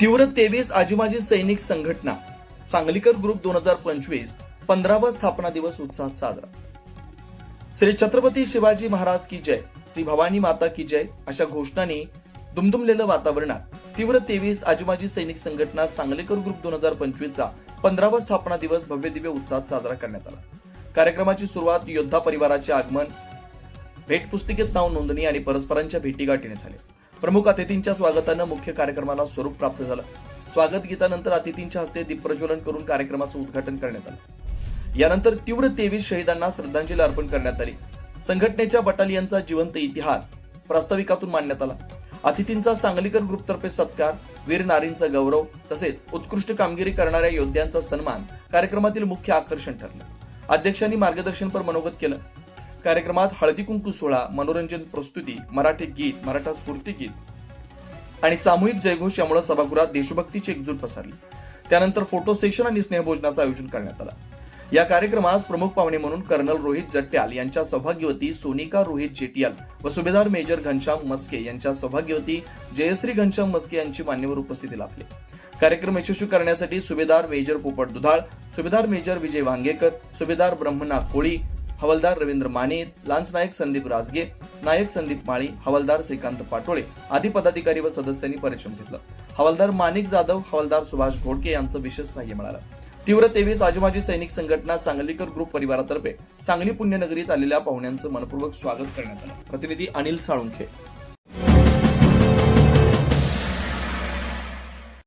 तीव्र तेवीस आजीमाजी सैनिक संघटना सांगलीकर ग्रुप दोन हजार पंचवीस पंधरावा स्थापना दिवस उत्साहात साजरा. श्री छत्रपती शिवाजी महाराज की जय श्री भवानी माता की जय अशा घोषणांनी दुमदुमलेलं वातावरणात तीव्र तेवीस आजीमाजी सैनिक संघटना सांगलीकर ग्रुप दोन हजार पंचवीसचा पंधरावा स्थापना दिवस भव्य दिव्य उत्साहात साजरा करण्यात आला. कार्यक्रमाची सुरुवात योद्धा परिवाराचे आगमन भेट पुस्तिकेत नाव नोंदणी आणि परस्परांच्या भेटीगाठीने झाल्या प्रमुख अतिथींच्या स्वागतानं मुख्य कार्यक्रमाला स्वरूप प्राप्त झालं. स्वागत गीतानंतर अतिथींच्या हस्ते दीपप्रज्वलन करून कार्यक्रमाचं उद्घाटन करण्यात आलं. यानंतर तीव्र तेवीस शहीदांना श्रद्धांजली अर्पण करण्यात आली. संघटनेच्या बटालियनचा जिवंत इतिहास प्रास्ताविकातून मांडण्यात आला. अतिथींचा सांगलीकर ग्रुपतर्फे सत्कार वीर नारींचा गौरव तसेच उत्कृष्ट कामगिरी करणाऱ्या योद्ध्यांचा सन्मान कार्यक्रमातील मुख्य आकर्षण ठरलं. अध्यक्षांनी मार्गदर्शनपर मनोगत केलं. कार्यक्रमात हळदी कुंकू सोहळा मनोरंजन प्रस्तुती मराठी गीत मराठा स्फूर्ती गीत आणि सामूहिक जयघोष यामुळे सभागृहात देशभक्तीची एकजूट पसरली. त्यानंतर फोटो सेशन आणि स्नेहभोजनाचं आयोजन करण्यात आलं. या कार्यक्रमास प्रमुख पाहुणे म्हणून कर्नल रोहित जट्ट्याल यांच्या सौभाग्यवती सोनिका रोहित जेटियाल व सुभेदार मेजर घनश्याम मस्के यांच्या सौभाग्यवती जयश्री घनश्याम मस्के यांची मान्यवर उपस्थिती लाभली. कार्यक्रम यशस्वी करण्यासाठी सुभेदार मेजर पोपट दुधाळ सुभेदार मेजर विजय वांगेकर सुभेदार ब्रह्मनाथ कोळी हवालदार रवींद्र माने लांच नायक संदीप राजगे नायक संदीप माळी हवालदार श्रीकांत पाटोळे आदी पदाधिकारी व सदस्यांनी परिश्रम घेतलं. हवालदार माणिक जाधव हवालदार सुभाष घोडके यांचं विशेष सहाय्य मिळालं. तीव्र तेवीस आजमाजी सैनिक संघटना सांगलीकर ग्रुप परिवारातर्फे सांगली पुण्यनगरीत आलेल्या पाहुण्यांचं मनपूर्वक स्वागत करण्यात आलं. प्रतिनिधी अनिल साळुंखे.